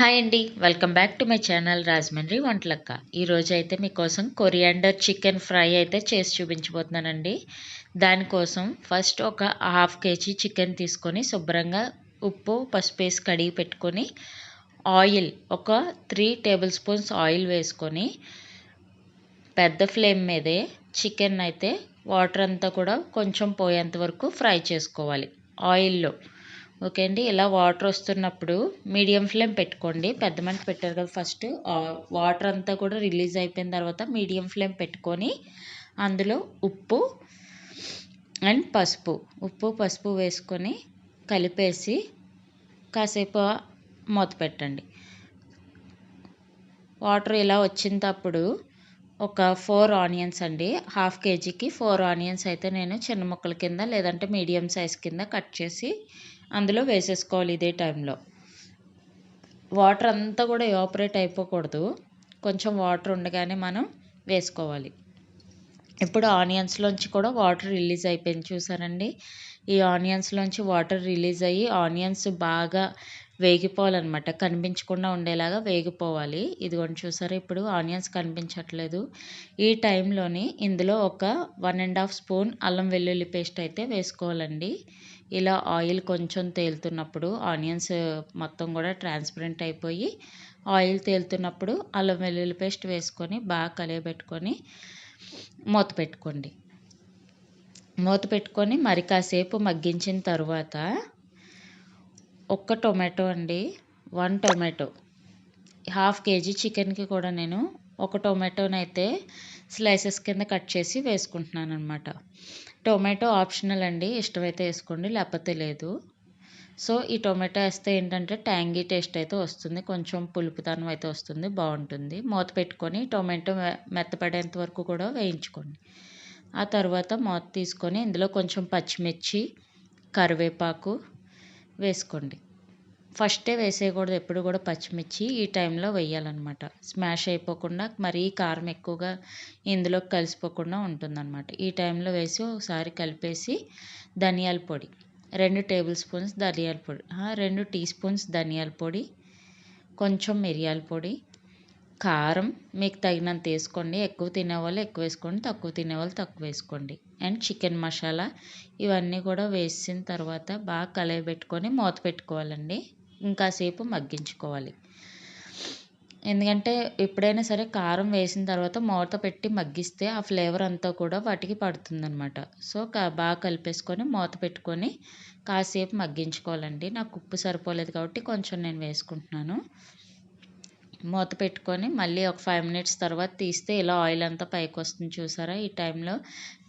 Hi అండి. Welcome back to my channel Rajahmundry Vantalakka. ఈరోజు అయితే మీకోసం కొరియాండర్ చికెన్ ఫ్రై అయితే చేసి చూపించబోతున్నానండి. దానికోసం ఫస్ట్ ఒక హాఫ్ కేజీ చికెన్ తీసుకొని శుభ్రంగా ఉప్పు పసుపు వేసి కడిగి పెట్టుకొని ఆయిల్ ఒక త్రీ టేబుల్ స్పూన్స్ ఆయిల్ వేసుకొని పెద్ద ఫ్లేమ్ మీదే చికెన్ అయితే వాటర్ అంతా కూడా కొంచెం పోయేంత వరకు ఫ్రై చేసుకోవాలి. ఆయిల్లో ఓకే అండి ఇలా వాటర్ వస్తున్నప్పుడు మీడియం ఫ్లేమ్ పెట్టుకోండి. పెద్ద మంట పెట్టారు కదా ఫస్ట్ వాటర్ అంతా కూడా రిలీజ్ అయిపోయిన తర్వాత మీడియం ఫ్లేమ్ పెట్టుకొని అందులో ఉప్పు అండ్ పసుపు ఉప్పు పసుపు వేసుకొని కలిపేసి కాసేపు మూత పెట్టండి. వాటర్ ఇలా వచ్చినప్పుడు ఒక ఫోర్ ఆనియన్స్ అండి. హాఫ్ కేజీకి ఫోర్ ఆనియన్స్ అయితే నేను చిన్న ముక్కల కింద లేదంటే మీడియం సైజ్ కింద కట్ చేసి అందులో వేసేసుకోవాలి ఇదే టైంలో. వాటర్ అంతా కూడా ఎవాపరేట్ అయిపోకూడదు. కొంచెం వాటర్ ఉండగానే మనం వేసుకోవాలి. ఇప్పుడు ఆనియన్స్లోంచి కూడా వాటర్ రిలీజ్ అయిపోయింది చూసారండి. ఈ ఆనియన్స్లోంచి వాటర్ రిలీజ్ అయ్యి ఆనియన్స్ బాగా వేగిపోవాలన్నమాట. కనిపించకుండా ఉండేలాగా వేగిపోవాలి. ఇదిగోండి చూసారా ఇప్పుడు ఆనియన్స్ కనిపించట్లేదు. ఈ టైంలోని ఇందులో ఒక వన్ అండ్ హాఫ్ స్పూన్ అల్లం వెల్లుల్లి పేస్ట్ అయితే వేసుకోవాలండి. ఇలా ఆయిల్ కొంచెం తేలుతున్నప్పుడు ఆనియన్స్ మొత్తం కూడా ట్రాన్స్పరెంట్ అయిపోయి ఆయిల్ తేలుతున్నప్పుడు అల్లం వెల్లుల్లి పేస్ట్ వేసుకొని బాగా కలియబెట్టుకొని మూత పెట్టుకోండి. మూత పెట్టుకొని మరి కాసేపు మగ్గించిన తర్వాత ఒక్క టొమాటో అండి వన్ టొమాటో. హాఫ్ కేజీ చికెన్కి కూడా నేను ఒక టొమాటోనైతే స్లైసెస్ కింద కట్ చేసి వేసుకుంటున్నాను అనమాట టొమాటో ఆప్షనల్ అండి. ఇష్టమైతే వేసుకోండి లేకపోతే లేదు. సో ఈ టొమాటో వేస్తే ఏంటంటే ట్యాంగీ టేస్ట్ అయితే వస్తుంది. కొంచెం పులుపుతనం అయితే వస్తుంది బాగుంటుంది. మూత పెట్టుకొని టొమాటో మెత్తపడేంత వరకు కూడా వేయించుకోండి. ఆ తర్వాత మూత తీసుకొని ఇందులో కొంచెం పచ్చిమిర్చి కరివేపాకు వేసుకోండి. ఫస్టే వేసేయకూడదు ఎప్పుడు కూడా పచ్చిమిర్చి ఈ టైంలో వేయాలన్నమాట. స్మాష్ అయిపోకుండా మరీ కారం ఎక్కువగా ఇందులోకి కలిసిపోకుండా ఉంటుందన్నమాట. ఈ టైంలో వేసి ఒకసారి కలిపేసి ధనియాల పొడి రెండు టేబుల్ స్పూన్స్ ధనియాల పొడి రెండు టీ స్పూన్స్ ధనియాల పొడి కొంచెం మిరియాల పొడి కారం మీకు తగినంత వేసుకోండి. ఎక్కువ తినేవాళ్ళు ఎక్కువ వేసుకోండి తక్కువ తినేవాళ్ళు తక్కువ వేసుకోండి. అండ్ చికెన్ మసాలా ఇవన్నీ కూడా వేసిన తర్వాత బాగా కలయబెట్టుకొని మూత పెట్టుకోవాలండి. ఇంకాసేపు మగ్గించుకోవాలి. ఎందుకంటే ఎప్పుడైనా సరే కారం వేసిన తర్వాత మూత పెట్టి మగ్గిస్తే ఆ ఫ్లేవర్ అంతా కూడా వాటికి పడుతుందనమాట సో బాగా కలిపేసుకొని మూత పెట్టుకొని కాసేపు మగ్గించుకోవాలండి. నాకు ఉప్పు సరిపోలేదు కాబట్టి కొంచెం నేను వేసుకుంటున్నాను. మూత పెట్టుకొని మళ్ళీ ఒక ఫైవ్ మినిట్స్ తర్వాత తీస్తే ఇలా ఆయిల్ అంతా పైకి వస్తుంది చూసారా? ఈ టైంలో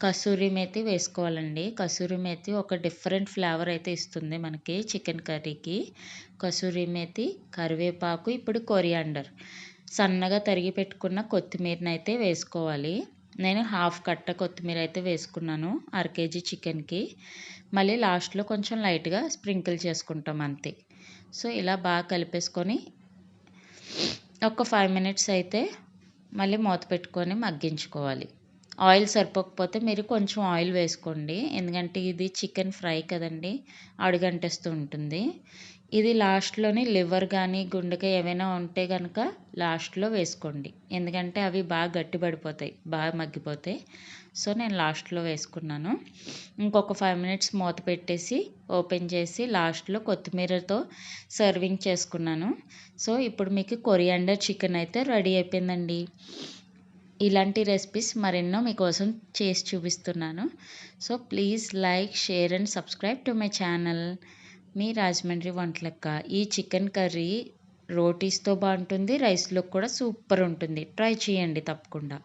కసూరి మేతి వేసుకోవాలండి. కసూరి మేతి ఒక డిఫరెంట్ ఫ్లేవర్ అయితే ఇస్తుంది మనకి చికెన్ కర్రీకి కసూరి మేతి కరివేపాకు ఇప్పుడు కొరియాండర్ సన్నగా తరిగి పెట్టుకున్న కొత్తిమీరని అయితే వేసుకోవాలి. నేను హాఫ్ కట్ట కొత్తిమీర అయితే వేసుకున్నాను అర కేజీ చికెన్కి మళ్ళీ లాస్ట్లో కొంచెం లైట్గా స్ప్రింకిల్ చేసుకుంటాం అంతే. సో ఇలా బాగా కలిపేసుకొని ఒక ఫైవ్ మినిట్స్ అయితే మళ్ళీ మూత పెట్టుకొని మగ్గించుకోవాలి. ఆయిల్ సరిపోకపోతే మీరు కొంచెం ఆయిల్ వేసుకోండి. ఎందుకంటే ఇది చికెన్ ఫ్రై కదండి అడుగంటేస్తూ ఉంటుంది. ఇది లాస్ట్లోని లివర్ కానీ గుండెకాయ ఏమైనా ఉంటే కనుక లాస్ట్లో వేసుకోండి. ఎందుకంటే అవి బాగా గట్టిపడిపోతాయి బాగా మగ్గిపోతాయి. సో నేను లాస్ట్లో వేసుకున్నాను. ఇంకొక ఫైవ్ మినిట్స్ మూత పెట్టేసి ఓపెన్ చేసి లాస్ట్లో కొత్తిమీరతో సర్వింగ్ చేసుకున్నాను. సో ఇప్పుడు మీకు కొరియాండర్ చికెన్ అయితే రెడీ అయిపోయిందండి. ఇలాంటి రెసిపీస్ మరెన్నో మీకోసం చేసి చూపిస్తున్నాను. So please like share and subscribe to my channel మీ రాజమండ్రి వంటలక్క. ఈ చికెన్ కర్రీ రోటీస్తో బాగుంటుంది రైస్లో కూడా సూపర్ ఉంటుంది. ట్రై చేయండి తప్పకుండా.